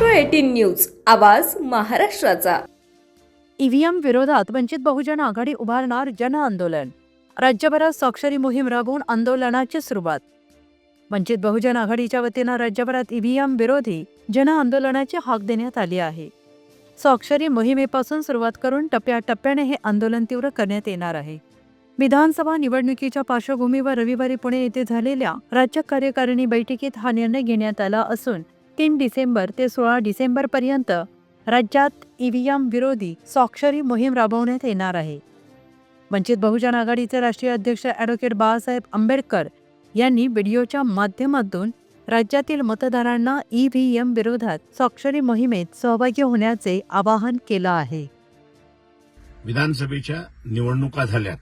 News आवाज महाराष्ट्राचा. EVM विरोधात वंचित बहुजन आघाडी उभारणार जन आंदोलन. राज्यभरात स्वाक्षरी मोहीम राबवून आंदोलनाची सुरुवात. वंचित बहुजन आघाडीच्या वतीनं राज्यभरात ईव्हीएम विरोधी जन आंदोलनाची हाक देण्यात आली आहे. स्वाक्षरी मोहिमेपासून सुरुवात करून टप्प्याटप्प्याने हे आंदोलन तीव्र करण्यात येणार आहे. विधानसभा निवडणुकीच्या पार्श्वभूमीवर रविवारी पुणे येथे झालेल्या राज्य कार्यकारिणी बैठकीत हा निर्णय घेण्यात आला असून तीन डिसेंबर ते सोळा डिसेंबरपर्यंत राज्यात ईव्हीएम विरोधी स्वाक्षरी मोहीम राबवण्यात येणार आहे. वंचित बहुजन आघाडीचे राष्ट्रीय अध्यक्ष ॲडव्होकेट बाळासाहेब आंबेडकर यांनी व्हिडिओच्या माध्यमातून राज्यातील मतदारांना ई व्ही एम विरोधात स्वाक्षरी मोहिमेत सहभागी होण्याचे आवाहन केलं आहे. विधानसभेच्या निवडणुका झाल्यात.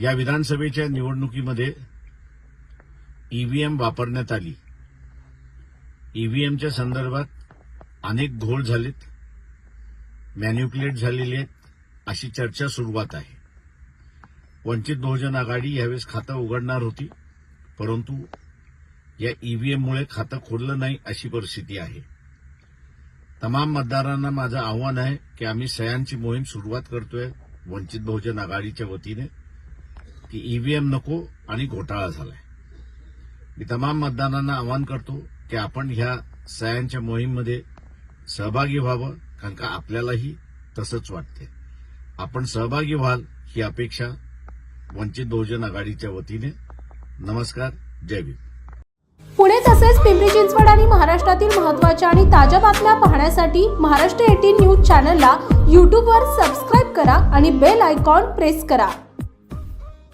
या विधानसभेच्या निवडणुकीमध्ये ईव्हीएम वापरण्यात आली. ईव्हीएमच्या संदर्भात अनेक घोळ झालेत मॅन्युक्युलेट झालेले आहेत अशी चर्चा सुरुवात आहे. वंचित बहुजन आघाडी यावेळेस खातं उघडणार होती परंतु या ईव्हीएममुळे खातं खोललं नाही अशी परिस्थिती आहे. तमाम मतदारांना माझं आव्हान आहे की आम्ही सह्यांची मोहीम सुरुवात करतोय वंचित बहुजन आघाडीच्या वतीने की ईव्हीएम नको आणि घोटाळा झालाय. मी तमाम मतदारांना आवाहन करतो की आपण ह्या सह्यांच्या मोहीममध्ये सहभागी व्हावं कारण का आपल्यालाही तसंच वाटते आपण सहभागी व्हाल ही अपेक्षा वंचित बहुजन आघाडीच्या वतीने. नमस्कार जय भीम. पुणे तसेच पिंपरी चिंचवड आणि महाराष्ट्रातील महत्त्वाच्या आणि ताज्या बातम्या पाहण्यासाठी महाराष्ट्र एटीन न्यूज चॅनलला यूट्यूबवर सबस्क्राईब करा आणि बेल आयकॉन प्रेस करा.